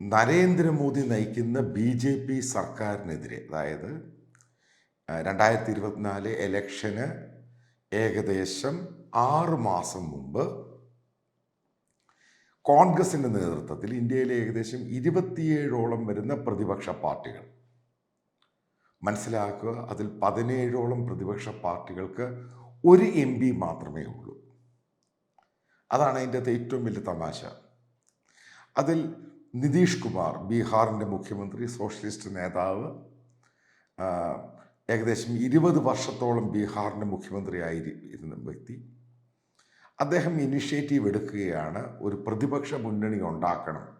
നരേന്ദ്രമോദി നയിക്കുന്ന B J P സർക്കാരിനെതിരെ അതായത് രണ്ടായിരത്തി ഇരുപത്തിനാല് എലക്ഷന് ഏകദേശം ആറ് മാസം മുമ്പ് കോൺഗ്രസിന്റെ നേതൃത്വത്തിൽ ഇന്ത്യയിലെ ഏകദേശം ഇരുപത്തിയേഴോളം വരുന്ന പ്രതിപക്ഷ പാർട്ടികൾ. മനസ്സിലാക്കുക അതിൽ പതിനേഴോളം പ്രതിപക്ഷ പാർട്ടികൾക്ക് ഒരു എം പി മാത്രമേ ഉള്ളൂ. അതാണ് അതിന്റെ ഏറ്റവും വലിയ തമാശ. അതിൽ നിതീഷ് കുമാർ ബീഹാറിന്റെ മുഖ്യമന്ത്രി സോഷ്യലിസ്റ്റ് നേതാവ് ഏകദേശം ഇരുപത് വർഷത്തോളം ബീഹാറിന്റെ മുഖ്യമന്ത്രിയായിരുന്ന വ്യക്തി. അദ്ദേഹം ഇനിഷ്യേറ്റീവ് എടുക്കുകയാണ്. ഒരു പ്രതിപക്ഷ മുന്നണി ഉണ്ടാക്കണം.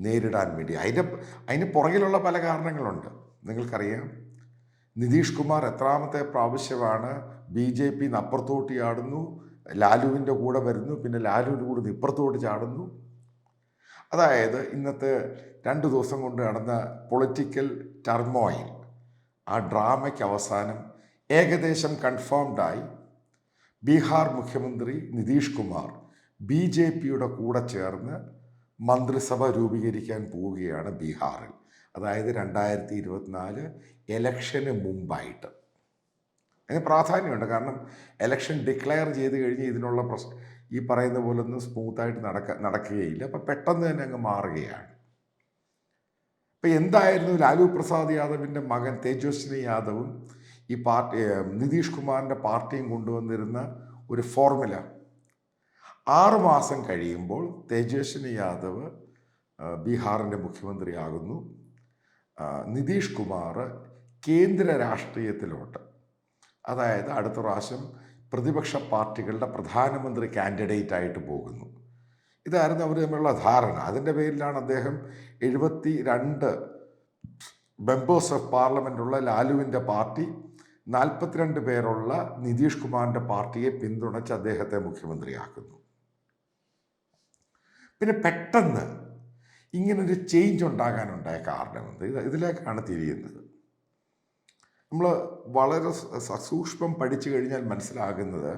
നേരിടാൻ വേണ്ടി. അതിന്റെ അതിന് പുറകിലുള്ള പല കാരണങ്ങളുണ്ട്. നിങ്ങൾക്കറിയാം നിതീഷ് കുമാർ എത്രാമത്തെ പ്രാവശ്യമാണ് ബി ജെ പിന്ന് അപ്പുറത്തോട്ട് ചാടുന്നു. ലാലുവിന്റെ കൂടെ വരുന്നു. പിന്നെ ലാലുവിന്റെ കൂടെ ഇപ്പുറത്തോട്ട് ചാടുന്നു. അതായത് ഇന്നത്തെ രണ്ട് ദിവസം കൊണ്ട് നടന്ന പൊളിറ്റിക്കൽ ടർമോയിൽ ആ ഡ്രാമയ്ക്ക് അവസാനം ഏകദേശം കൺഫേംഡായി ബീഹാർ മുഖ്യമന്ത്രി നിതീഷ് കുമാർ ബി ജെ പിയുടെ കൂടെ ചേർന്ന് മന്ത്രിസഭ രൂപീകരിക്കാൻ പോവുകയാണ് ബീഹാറിൽ. അതായത് രണ്ടായിരത്തി ഇരുപത്തിനാല് എലക്ഷന് മുമ്പായിട്ട്. അതിന് പ്രാധാന്യമുണ്ട്. കാരണം എലക്ഷൻ ഡിക്ലെയർ ചെയ്ത് കഴിഞ്ഞ് ഇതിനുള്ള പ്രശ്നം ഈ പറയുന്ന പോലെ ഒന്നും സ്മൂത്തായിട്ട് നടക്ക നടക്കുകയില്ല. അപ്പം പെട്ടെന്ന് തന്നെ അങ്ങ് മാറുകയാണ്. ഇപ്പം എന്തായിരുന്നു ലാലു പ്രസാദ് യാദവിന്റെ മകൻ തേജസ്വിനി യാദവും ഈ പാർട്ടി നിതീഷ് കുമാറിന്റെ പാർട്ടിയും കൊണ്ടുവന്നിരുന്ന ഒരു ഫോർമുല ആറുമാസം കഴിയുമ്പോൾ തേജസ്വിനി യാദവ് ബീഹാറിന്റെ മുഖ്യമന്ത്രിയാകുന്നു. നിതീഷ് കുമാർ കേന്ദ്ര രാഷ്ട്രീയത്തിലോട്ട്. അതായത് അടുത്ത പ്രാവശ്യം പ്രതിപക്ഷ പാർട്ടികളുടെ പ്രധാനമന്ത്രി കാൻഡിഡേറ്റ് ആയിട്ട് പോകുന്നു. ഇതായിരുന്നു അവർ തമ്മിലുള്ള ധാരണ. അതിന്റെ പേരിലാണ് അദ്ദേഹം എഴുപത്തി രണ്ട് മെമ്പേഴ്സ് ഓഫ് പാർലമെന്റുള്ള ലാലുവിന്റെ പാർട്ടി നാൽപ്പത്തിരണ്ട് പേരുള്ള നിതീഷ് കുമാറിന്റെ പാർട്ടിയെ പിന്തുണച്ച് അദ്ദേഹത്തെ മുഖ്യമന്ത്രിയാക്കുന്നു. പിന്നെ പെട്ടെന്ന് ഇങ്ങനൊരു ചേഞ്ച് ഉണ്ടാകാനുണ്ടായ കാരണമെന്ത് ഇത് ഇതിലേക്കാണ് തിരിയുന്നത്. നമ്മൾ വളരെ സസൂക്ഷ്മം പഠിച്ചു കഴിഞ്ഞാൽ മനസ്സിലാകുന്നത്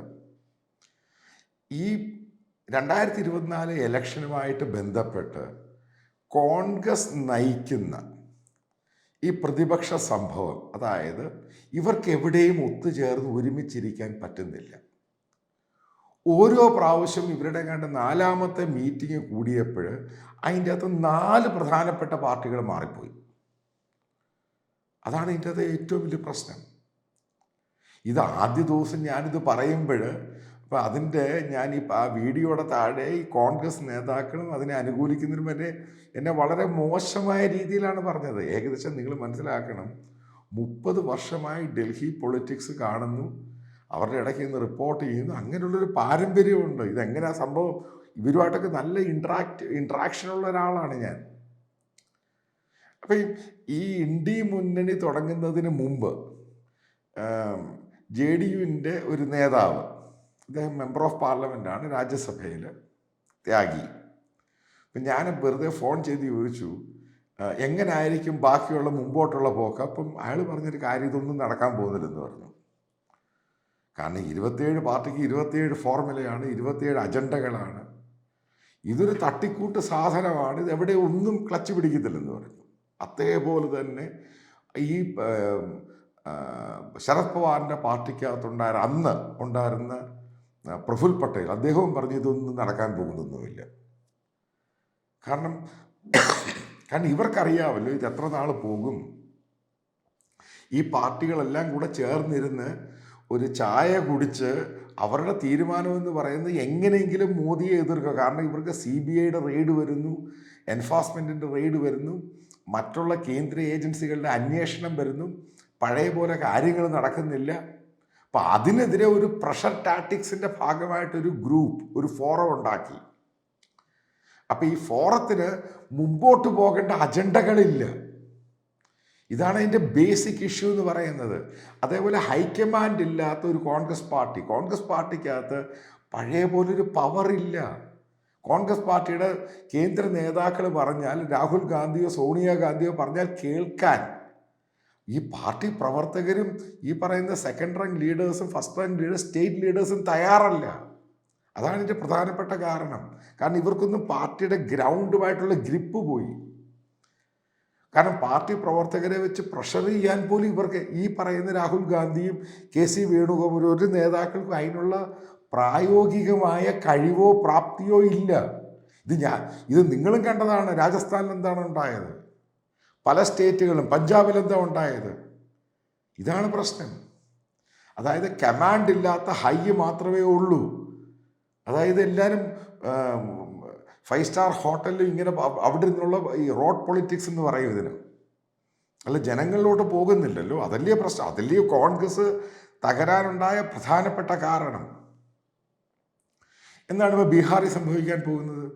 ഈ രണ്ടായിരത്തി ഇരുപത്തിനാല് ഇലക്ഷനുമായിട്ട് ബന്ധപ്പെട്ട് കോൺഗ്രസ് നയിക്കുന്ന ഈ പ്രതിപക്ഷ സംഭവം അതായത് ഇവർക്ക് എവിടെയും ഒത്തുചേർന്ന് ഒരുമിച്ചിരിക്കാൻ പറ്റുന്നില്ല. ഓരോ പ്രാവശ്യം ഇവരുടെ കണ്ട് നാലാമത്തെ മീറ്റിംഗ് കൂടിയപ്പോൾ അതിന്റെ അകത്ത് നാല് പ്രധാനപ്പെട്ട പാർട്ടികൾ മാറിപ്പോയി. അതാണ് ഇതിന്റെ അത് ഏറ്റവും വലിയ പ്രശ്നം. ഇത് ആദ്യ ദിവസം ഞാനിത് പറയുമ്പോൾ അപ്പോൾ അതിന്റെ ഞാൻ ഈ ആ വീഡിയോയുടെ താഴെ ഈ കോൺഗ്രസ് നേതാക്കളും അതിനെ അനുകൂലിക്കുന്നതിനും വരെ എന്നെ വളരെ മോശമായ രീതിയിലാണ് പറഞ്ഞത്. ഏകദേശം നിങ്ങൾ മനസ്സിലാക്കണം മുപ്പത് വർഷമായി ഡൽഹി പൊളിറ്റിക്സ് കാണുന്നു അവരുടെ ഇടയ്ക്ക് നിന്ന് റിപ്പോർട്ട് ചെയ്യുന്നു അങ്ങനെയുള്ളൊരു പാരമ്പര്യമുണ്ട്. ഇതെങ്ങനെയാ സംഭവം? ഇവരുമായിട്ടൊക്കെ നല്ല ഇൻട്രാക്ട് ഇൻട്രാക്ഷനുള്ള ഒരാളാണ് ഞാൻ. അപ്പം ഈ ഇന്ത്യ മുന്നണി തുടങ്ങുന്നതിന് മുമ്പ് ജെ ഡി യുവിന്റെ ഒരു നേതാവ് അദ്ദേഹം മെമ്പർ ഓഫ് പാർലമെന്റാണ് രാജ്യസഭയിൽ ത്യാഗി. അപ്പം ഞാൻ വെറുതെ ഫോൺ ചെയ്ത് ചോദിച്ചു "ആ, എങ്ങനായിരിക്കും ബാക്കിയുള്ള മുമ്പോട്ടുള്ള പോക്ക്? അപ്പം അയാൾ പറഞ്ഞൊരു കാര്യം ഇതൊന്നും നടക്കാൻ പോകുന്നില്ലെന്ന് പറഞ്ഞു. കാരണം ഇരുപത്തിയേഴ് പാർട്ടിക്ക് ഇരുപത്തിയേഴ് ഫോർമുലയാണ് ഇരുപത്തിയേഴ് അജണ്ടകളാണ്. ഇതൊരു തട്ടിക്കൂട്ട് സാധനമാണ് ഇത് എവിടെ ഒന്നും ക്ലച്ച് പിടിക്കത്തില്ലെന്ന് പറഞ്ഞു. അതേപോലെ തന്നെ ഈ ശരത് പവാറിന്റെ പാർട്ടിക്കകത്തുണ്ടായ അന്ന് ഉണ്ടായിരുന്ന പ്രഫുൽ പട്ടേൽ അദ്ദേഹവും പറഞ്ഞു ഇതൊന്നും നടക്കാൻ പോകുന്നൊന്നുമില്ല. കാരണം കാരണം ഇവർക്കറിയാമല്ലോ ഇത് എത്ര നാൾ പോകും. ഈ പാർട്ടികളെല്ലാം കൂടെ ചേർന്നിരുന്ന് ഒരു ചായ കുടിച്ച് അവരുടെ തീരുമാനമെന്ന് പറയുന്നത് എങ്ങനെയെങ്കിലും മോദിയെ എതിർക്കുക. കാരണം ഇവർക്ക് സി ബി ഐയുടെ റെയ്ഡ് വരുന്നു എൻഫോഴ്സ്മെന്റിന്റെ റെയ്ഡ് വരുന്നു. മറ്റുള്ള കേന്ദ്ര ഏജൻസികളുടെ അന്വേഷണം വരുന്നു. പഴയ പോലെ കാര്യങ്ങൾ നടക്കുന്നില്ല. അപ്പം അതിനെതിരെ ഒരു പ്രഷർ ടാറ്റിക്സിന്റെ ഭാഗമായിട്ടൊരു ഗ്രൂപ്പ് ഒരു ഫോറം ഉണ്ടാക്കി. അപ്പം ഈ ഫോറത്തിന് മുമ്പോട്ട് പോകേണ്ട അജണ്ടകളില്ല. ഇതാണ് അതിന്റെ ബേസിക് ഇഷ്യൂ എന്ന് പറയുന്നത്. അതേപോലെ ഹൈക്കമാൻഡ് ഇല്ലാത്ത ഒരു കോൺഗ്രസ് പാർട്ടി കോൺഗ്രസ് പാർട്ടിക്കകത്ത് പഴയ പോലൊരു പവർ ഇല്ല കോൺഗ്രസ് പാർട്ടിയുടെ കേന്ദ്ര നേതാക്കൾ പറഞ്ഞാൽ രാഹുൽ ഗാന്ധിയോ സോണിയാഗാന്ധിയോ പറഞ്ഞാൽ കേൾക്കാൻ. ഈ പാർട്ടി പ്രവർത്തകരും ഈ പറയുന്ന സെക്കൻഡ് റാങ്ക് ലീഡേഴ്സും ഫസ്റ്റ് റാങ്ക് ലീഡേഴ്സ് സ്റ്റേറ്റ് ലീഡേഴ്സും തയ്യാറല്ല. അതാണ് ഇതിന്റെ പ്രധാനപ്പെട്ട കാരണം. കാരണം ഇവർക്കൊന്നും പാർട്ടിയുടെ ഗ്രൗണ്ടുമായിട്ടുള്ള ഗ്രിപ്പ് പോയി. കാരണം പാർട്ടി പ്രവർത്തകരെ വെച്ച് പ്രഷർ ചെയ്യാൻ പോലും ഇവർക്ക് ഈ പറയുന്ന രാഹുൽ ഗാന്ധിയും കെ സി വേണുഗോപാലും ഒരു നേതാക്കൾക്കും അതിനുള്ള പ്രായോഗികമായ കഴിവോ പ്രാപ്തിയോ ഇല്ല. ഇത് ഞാൻ ഇത് നിങ്ങളും കണ്ടതാണ്. രാജസ്ഥാനിൽ എന്താണ് ഉണ്ടായത്? പല സ്റ്റേറ്റുകളും പഞ്ചാബിൽ എന്താ ഉണ്ടായത്? ഇതാണ് പ്രശ്നം. അതായത് കമാൻഡ് ഇല്ലാത്ത ഹൈ മാത്രമേ ഉള്ളൂ. അതായത് എല്ലാവരും ഫൈവ് സ്റ്റാർ ഹോട്ടലിൽ ഇങ്ങനെ അവിടെ നിന്നുള്ള ഈ റോഡ് പൊളിറ്റിക്സ് എന്ന് പറയും ഇതിന്. അല്ല ജനങ്ങളിലോട്ട് പോകുന്നില്ലല്ലോ. അതല്ലേ പ്രശ്നം. അതല്ലേ കോൺഗ്രസ് തകരാനുണ്ടായ പ്രധാനപ്പെട്ട കാരണം? എന്താണ് ഇപ്പോൾ ബീഹാറിൽ സംഭവിക്കാൻ പോകുന്നത്?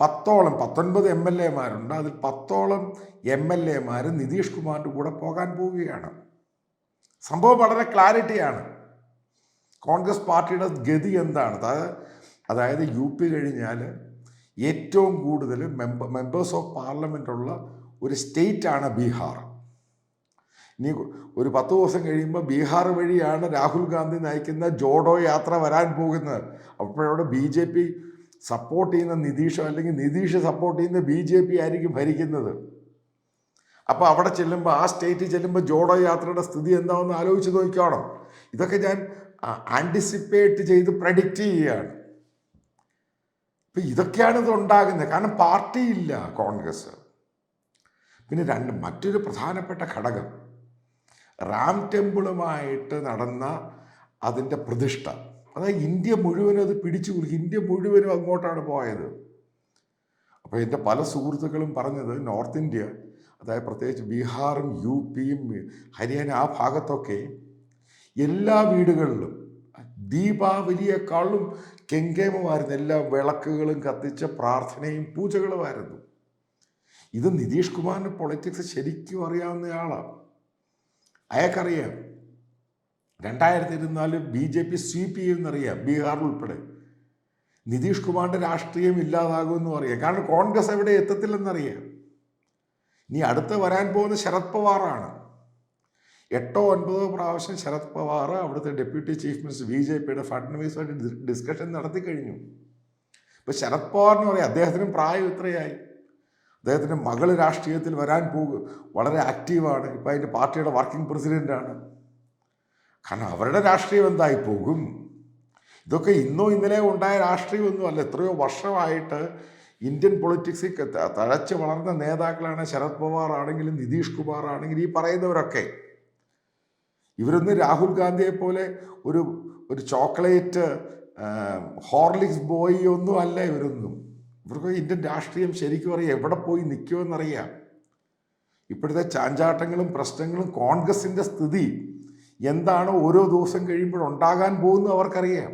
പത്തോളം പത്തൊൻപത് എം എൽ എമാരുണ്ട്. അതിൽ പത്തോളം എം എൽ എമാർ നിതീഷ് കുമാറിന്റെ കൂടെ പോകാൻ പോവുകയാണ്. സംഭവം വളരെ ക്ലാരിറ്റിയാണ്. കോൺഗ്രസ് പാർട്ടിയുടെ ഗതി എന്താണ്? അതായത് അതായത് യു പി കഴിഞ്ഞാൽ ഏറ്റവും കൂടുതൽ മെമ്പ മെമ്പേഴ്സ് ഓഫ് പാർലമെന്റ് ഉള്ള ഒരു സ്റ്റേറ്റാണ് ബീഹാർ. ഇനി ഒരു പത്ത് ദിവസം കഴിയുമ്പോൾ ബീഹാർ വഴിയാണ് രാഹുൽ ഗാന്ധി നയിക്കുന്ന ജോഡോ യാത്ര വരാൻ പോകുന്നത്. അപ്പോഴവിടെ ബി ജെ പി സപ്പോർട്ട് ചെയ്യുന്ന നിതീഷോ അല്ലെങ്കിൽ നിതീഷ് സപ്പോർട്ട് ചെയ്യുന്ന ബി ജെ പി ആയിരിക്കും ഭരിക്കുന്നത്. അപ്പോൾ അവിടെ ചെല്ലുമ്പോൾ ആ സ്റ്റേറ്റിൽ ചെല്ലുമ്പോൾ ജോഡോ യാത്രയുടെ സ്ഥിതി എന്താണെന്ന് ആലോചിച്ച് നോക്കിക്കോണം. ഇതൊക്കെ ഞാൻ ആന്റിസിപ്പേറ്റ് ചെയ്ത് പ്രഡിക്റ്റ് ചെയ്യുകയാണ്. ഇപ്പം ഇതൊക്കെയാണ് ഇത് ഉണ്ടാകുന്നത്. കാരണം പാർട്ടിയില്ല കോൺഗ്രസ്. പിന്നെ രണ്ട് മറ്റൊരു പ്രധാനപ്പെട്ട ഘടകം. റാം ടെമ്പിളുമായിട്ട് നടന്ന അതിന്റെ പ്രതിഷ്ഠ. അതായത് ഇന്ത്യ മുഴുവനും അത് പിടിച്ചു ഇന്ത്യ മുഴുവനും അങ്ങോട്ടാണ് പോയത്. അപ്പോൾ എന്റെ പല സുഹൃത്തുക്കളും പറഞ്ഞത് നോർത്ത് ഇന്ത്യ അതായത് പ്രത്യേകിച്ച് ബീഹാറും യു പിയും ഹരിയാന ആ ഭാഗത്തൊക്കെ എല്ലാ വീടുകളിലും ദീപാവലിയെക്കാളും കെങ്കേമമായിരുന്നു. എല്ലാ വിളക്കുകളും കത്തിച്ച പ്രാർത്ഥനയും പൂജകളുമായിരുന്നു. ഇത് നിതീഷ് കുമാറിന്റെ പൊളിറ്റിക്സ് ശരിക്കും അറിയാവുന്നയാളാണ് അയാൾക്കറിയാം. രണ്ടായിരത്തി ഇരുപത്തിനാല് ബി ജെ പി സ്വീപ്പ് ചെയ്യുമെന്നറിയാം ബീഹാർ ഉൾപ്പെടെ. നിതീഷ് കുമാറിന്റെ രാഷ്ട്രീയം ഇല്ലാതാകുമെന്നും അറിയാം. കാരണം കോൺഗ്രസ് എവിടെ എത്തത്തില്ലെന്നറിയാം. ഇനി അടുത്ത് വരാൻ പോകുന്ന ശരത് പവാറാണ്. എട്ടോ ഒൻപതോ പ്രാവശ്യം ശരത് പവാർ അവിടുത്തെ deputy chief minister B J പിയുടെ ഫഡ്നവീസുമായിട്ട് ഡിസ്കഷൻ നടത്തി കഴിഞ്ഞു. ഇപ്പം ശരത് പവാറിന് പറയാം അദ്ദേഹത്തിനും പ്രായം ഇത്രയായി. അദ്ദേഹത്തിന്റെ മകൾ രാഷ്ട്രീയത്തിൽ വരാൻ പോകും വളരെ ആക്റ്റീവാണ് ഇപ്പം അതിന്റെ പാർട്ടിയുടെ വർക്കിംഗ് പ്രസിഡന്റാണ് കാരണം അവരുടെ രാഷ്ട്രീയം എന്തായി പോകും? ഇതൊക്കെ ഇന്നോ ഇന്നലെ ഉണ്ടായ രാഷ്ട്രീയമൊന്നും അല്ല. എത്രയോ വർഷമായിട്ട് ഇന്ത്യൻ പൊളിറ്റിക്സിൽ തഴച്ച് വളർന്ന നേതാക്കളാണ് ശരത് പവാർ ആണെങ്കിലും നിതീഷ് കുമാർ ആണെങ്കിലും ഈ പറയുന്നവരൊക്കെ. ഇവരൊന്ന് രാഹുൽ ഗാന്ധിയെ പോലെ ഒരു ഒരു ചോക്ലേറ്റ് ഹോർലിക്സ് ബോയി ഒന്നും അല്ല ഇവരൊന്നും. ഇവർക്ക് ഇന്ത്യൻ രാഷ്ട്രീയം ശരിക്കും അറിയാം. എവിടെ പോയി നിൽക്കുമെന്നറിയാം ഇപ്പോഴത്തെ ചാഞ്ചാട്ടങ്ങളും പ്രശ്നങ്ങളും കോൺഗ്രസിന്റെ സ്ഥിതി എന്താണ് ഓരോ ദിവസം കഴിയുമ്പോൾ ഉണ്ടാകാൻ പോകുന്നു അവർക്കറിയാം.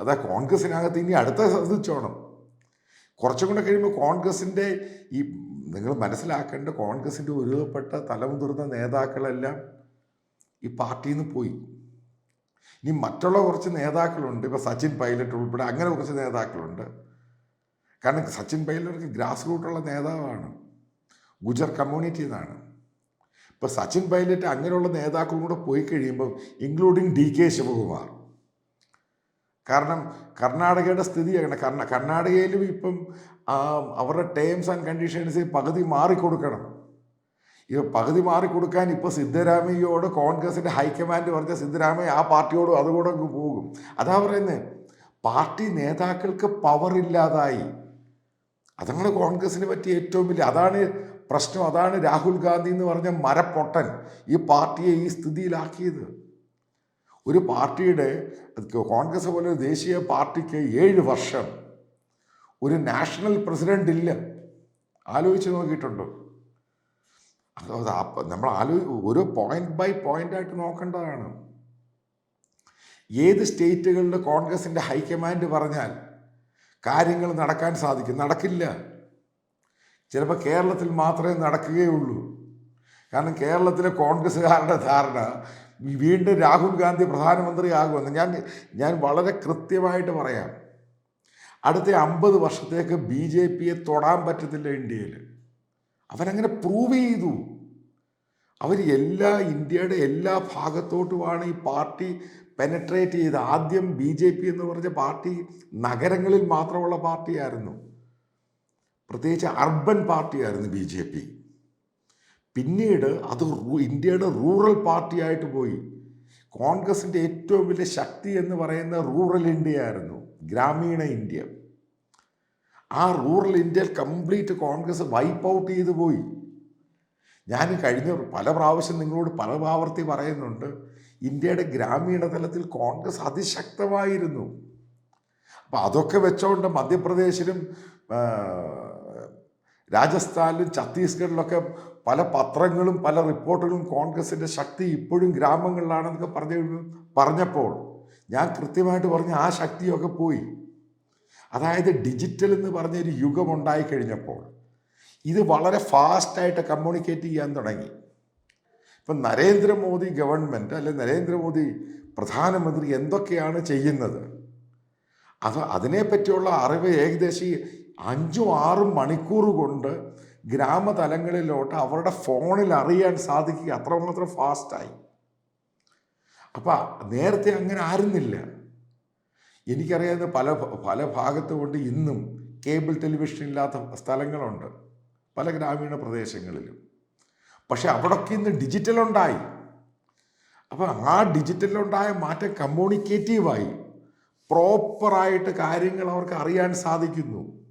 അതാ കോൺഗ്രസിനകത്ത് ഇനി അടുത്ത ശ്രദ്ധിച്ചോണം. കുറച്ചും കൂടെ കഴിയുമ്പോൾ കോൺഗ്രസിന്റെ ഈ നിങ്ങൾ മനസ്സിലാക്കേണ്ട കോൺഗ്രസിന്റെ ഒരുപ്പെട്ട തലമുതിർന്ന നേതാക്കളെല്ലാം ഈ പാർട്ടിയിൽ നിന്ന് പോയി. ഇനി മറ്റുള്ള കുറച്ച് നേതാക്കളുണ്ട്. ഇപ്പോൾ സച്ചിൻ പൈലറ്റ് ഉൾപ്പെടെ അങ്ങനെ കുറച്ച് നേതാക്കളുണ്ട്. കാരണം സച്ചിൻ പൈലറ്റ് ഗ്രാസ് റൂട്ടുള്ള നേതാവാണ്. ഗുജർ കമ്മ്യൂണിറ്റിയിൽ നിന്നാണ് ഇപ്പോൾ സച്ചിൻ പൈലറ്റ് അങ്ങനെയുള്ള നേതാക്കളും കൂടെ പോയി കഴിയുമ്പം ഇൻക്ലൂഡിങ് ഡി കെ ശിവകുമാർ. കാരണം കർണാടകയുടെ സ്ഥിതിയാണ് കർണ കർണാടകയിലും ഇപ്പം അവരുടെ ടേംസ് ആൻഡ് കണ്ടീഷൻസ് പകുതി മാറിക്കൊടുക്കണം. ഇവ പകുതി മാറിക്കൊടുക്കാൻ ഇപ്പോൾ സിദ്ധരാമയ്യോട് കോൺഗ്രസിന്റെ ഹൈക്കമാൻഡ് പറഞ്ഞ സിദ്ധരാമയ്യ ആ പാർട്ടിയോടും അതുകൂടെ പോകും. അതാ പറയുന്നത് പാർട്ടി നേതാക്കൾക്ക് പവർ ഇല്ലാതായി. അതാണ് കോൺഗ്രസ്സിന് പറ്റിയ ഏറ്റവും വലിയ അതാണ് പ്രശ്നം. അതാണ് രാഹുൽ ഗാന്ധി എന്ന് പറഞ്ഞ മരപ്പൊട്ടൻ ഈ പാർട്ടിയെ ഈ സ്ഥിതിയിലാക്കിയത്. ഒരു പാർട്ടിയുടെ കോൺഗ്രസ് പോലെ ഒരു ദേശീയ പാർട്ടിക്ക് ഏഴ് വർഷം. ഒരു നാഷണൽ പ്രസിഡന്റ് ഇല്ല. ആലോചിച്ച് നോക്കിയിട്ടുണ്ടോ? നമ്മൾ ആലോ ഒരു പോയിന്റ് ബൈ പോയിന്റ് ആയിട്ട് നോക്കേണ്ടതാണ്. ഏത് സ്റ്റേറ്റുകളിൽ കോൺഗ്രസിന്റെ ഹൈക്കമാൻഡ് പറഞ്ഞാൽ കാര്യങ്ങൾ നടക്കാൻ സാധിക്കും. നടക്കില്ല. ചിലപ്പോൾ കേരളത്തിൽ മാത്രമേ നടക്കുകയുള്ളൂ കാരണം കേരളത്തിലെ കോൺഗ്രസ്സുകാരുടെ ധാരണ വീണ്ടും രാഹുൽ ഗാന്ധി പ്രധാനമന്ത്രിയാകുമെന്ന് ഞാൻ ഞാൻ വളരെ കൃത്യമായിട്ട് പറയാം. അടുത്ത അമ്പത് വർഷത്തേക്ക് ബി ജെ പിയെ തൊടാൻ പറ്റത്തില്ല ഇന്ത്യയിൽ. അവരങ്ങനെ പ്രൂവ് ചെയ്തു. അവർ എല്ലാ ഇന്ത്യയുടെ എല്ലാ ഭാഗത്തോട്ടുമാണ് ഈ പാർട്ടി പെനട്രേറ്റ് ചെയ്ത്. ആദ്യം ബി ജെ പി എന്ന് പറഞ്ഞ പാർട്ടി നഗരങ്ങളിൽ മാത്രമുള്ള പാർട്ടിയായിരുന്നു. പ്രത്യേകിച്ച് അർബൻ പാർട്ടിയായിരുന്നു ബി ജെ പി. പിന്നീട് അത് ഇന്ത്യയുടെ റൂറൽ പാർട്ടിയായിട്ട് പോയി. കോൺഗ്രസിന്റെ ഏറ്റവും വലിയ ശക്തി എന്ന് പറയുന്ന റൂറൽ ഇന്ത്യ ആയിരുന്നു ഗ്രാമീണ ഇന്ത്യ. ആ റൂറൽ ഇന്ത്യയിൽ കംപ്ലീറ്റ് കോൺഗ്രസ് വൈപ്പ് ഔട്ട് ചെയ്തു പോയി. ഞാൻ കഴിഞ്ഞ പല പ്രാവശ്യം നിങ്ങളോട് പല ആവർത്തി പറയുന്നുണ്ട് ഇന്ത്യയുടെ ഗ്രാമീണ തലത്തിൽ കോൺഗ്രസ് അതിശക്തമായിരുന്നു. അപ്പം അതൊക്കെ വെച്ചോണ്ട് മധ്യപ്രദേശിലും രാജസ്ഥാനിലും ഛത്തീസ്ഗഡിലൊക്കെ പല പത്രങ്ങളും പല റിപ്പോർട്ടുകളും കോൺഗ്രസിന്റെ ശക്തി ഇപ്പോഴും ഗ്രാമങ്ങളിലാണെന്നൊക്കെ പറഞ്ഞു പറഞ്ഞപ്പോൾ ഞാൻ കൃത്യമായിട്ട് പറഞ്ഞ ആ ശക്തിയൊക്കെ പോയി. അതായത് ഡിജിറ്റൽ എന്ന് പറഞ്ഞൊരു യുഗം ഉണ്ടായി കഴിഞ്ഞപ്പോൾ ഇത് വളരെ ഫാസ്റ്റായിട്ട് കമ്മ്യൂണിക്കേറ്റ് ചെയ്യാൻ തുടങ്ങി. ഇപ്പം നരേന്ദ്രമോദി ഗവൺമെന്റ് അല്ലെ നരേന്ദ്രമോദി പ്രധാനമന്ത്രി എന്തൊക്കെയാണ് ചെയ്യുന്നത്? അത് അതിനെപ്പറ്റിയുള്ള അറിവ് ഏകദേശം അഞ്ചും ആറും മണിക്കൂർ കൊണ്ട് ഗ്രാമതലങ്ങളിലോട്ട് അവരുടെ ഫോണിൽ അറിയാൻ സാധിക്കുക അത്രമാത്രം ഫാസ്റ്റായി അപ്പം നേരത്തെ അങ്ങനെ ആയിരുന്നില്ല. എനിക്കറിയാവുന്ന പല പല ഭാഗത്തുകൊണ്ട് ഇന്നും കേബിൾ ടെലിവിഷൻ ഇല്ലാത്ത സ്ഥലങ്ങളുണ്ട്. പല ഗ്രാമീണ പ്രദേശങ്ങളിലും. പക്ഷെ അവിടൊക്കെ ഇന്ന് ഡിജിറ്റൽ ഉണ്ടായി അപ്പം ആ ഡിജിറ്റലിലുണ്ടായ മാറ്റം കമ്മ്യൂണിക്കേറ്റീവായി. പ്രോപ്പറായിട്ട് കാര്യങ്ങൾ അവർക്ക് അറിയാൻ സാധിക്കുന്നു.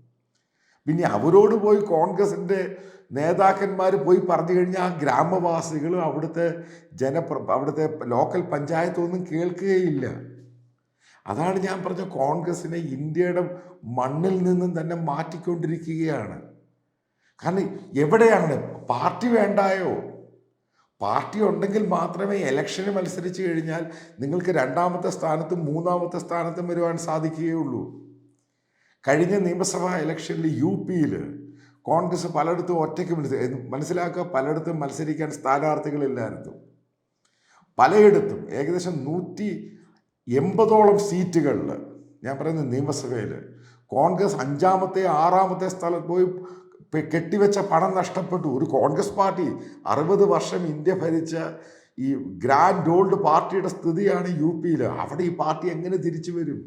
പിന്നെ അവരോട് പോയി കോൺഗ്രസിന്റെ നേതാക്കന്മാർ പോയി പറഞ്ഞു കഴിഞ്ഞാൽ ആ ഗ്രാമവാസികളും അവിടുത്തെ ജനപ്ര അവിടുത്തെ ലോക്കൽ പഞ്ചായത്തൊന്നും കേൾക്കുകയില്ല. അതാണ് ഞാൻ പറഞ്ഞ കോൺഗ്രസിനെ ഇന്ത്യയുടെ മണ്ണിൽ നിന്നും തന്നെ മാറ്റിക്കൊണ്ടിരിക്കുകയാണ്. കാരണം എവിടെയാണ്? പാർട്ടി വേണ്ടായോ? പാർട്ടി ഉണ്ടെങ്കിൽ മാത്രമേ ഇലക്ഷന് മത്സരിച്ച് കഴിഞ്ഞാൽ നിങ്ങൾക്ക് രണ്ടാമത്തെ സ്ഥാനത്തും മൂന്നാമത്തെ സ്ഥാനത്തും വരുവാൻ സാധിക്കുകയുള്ളൂ. കഴിഞ്ഞ നിയമസഭാ ഇലക്ഷനിൽ യു പിയിൽ കോൺഗ്രസ് പലയിടത്തും ഒറ്റയ്ക്ക് മനസ്സിലാക്കുക പലയിടത്തും മത്സരിക്കാൻ സ്ഥാനാർത്ഥികളില്ലായിരുന്നു. പലയിടത്തും ഏകദേശം നൂറ്റി എൺപതോളം സീറ്റുകളിൽ ഞാൻ പറയുന്നത് നിയമസഭയിൽ കോൺഗ്രസ് അഞ്ചാമത്തെ ആറാമത്തെ സ്ഥലത്ത് പോയി കെട്ടിവെച്ച പണം നഷ്ടപ്പെട്ടു. ഒരു കോൺഗ്രസ് പാർട്ടി അറുപത് വർഷം ഇന്ത്യ ഭരിച്ച ഈ ഗ്രാൻഡ് ഓൾഡ് പാർട്ടിയുടെ സ്ഥിതിയാണ് യു പിയിൽ അവിടെ ഈ പാർട്ടി എങ്ങനെ തിരിച്ചു വരും?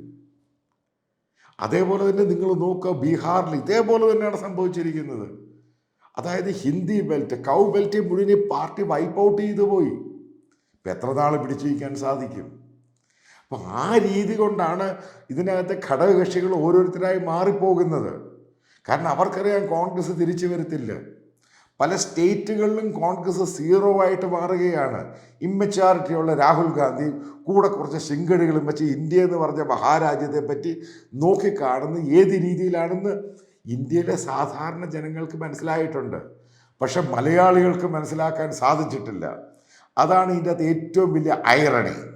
അതേപോലെ തന്നെ നിങ്ങൾ നോക്കുക ബീഹാറിൽ ഇതേപോലെ തന്നെയാണ് സംഭവിച്ചിരിക്കുന്നത്. അതായത് ഹിന്ദി ബെൽറ്റ് കൗ ബെൽറ്റ് മുഴുവൻ പാർട്ടി വൈപ്പ് ഔട്ട് ചെയ്തു പോയി. ഇപ്പം എത്ര നാൾ പിടിച്ചിരിക്കാൻ സാധിക്കും? അപ്പം ആ രീതി കൊണ്ടാണ് ഇതിനകത്തെ ഘടകകക്ഷികൾ ഓരോരുത്തരായി മാറിപ്പോകുന്നത്. കാരണം അവർക്കറിയാം കോൺഗ്രസ് തിരിച്ചു വരത്തില്ല. പല സ്റ്റേറ്റുകളിലും കോൺഗ്രസ് സീറോ ആയിട്ട് മാറുകയാണ്. ഇമ്മച്ചാരിറ്റിയുള്ള രാഹുൽ ഗാന്ധി കൂടെ കുറച്ച് ശിങ്കടികളും വെച്ച് ഇന്ത്യ എന്ന് പറഞ്ഞ മഹാരാജ്യത്തെ പറ്റി നോക്കിക്കാണുന്ന ഏത് രീതിയിലാണെന്ന് ഇന്ത്യയിലെ സാധാരണ ജനങ്ങൾക്ക് മനസ്സിലായിട്ടുണ്ട്. പക്ഷെ മലയാളികൾക്ക് മനസ്സിലാക്കാൻ സാധിച്ചിട്ടില്ല. അതാണ് ഇതിന്റെ അകത്ത് ഏറ്റവും വലിയ ഐറണി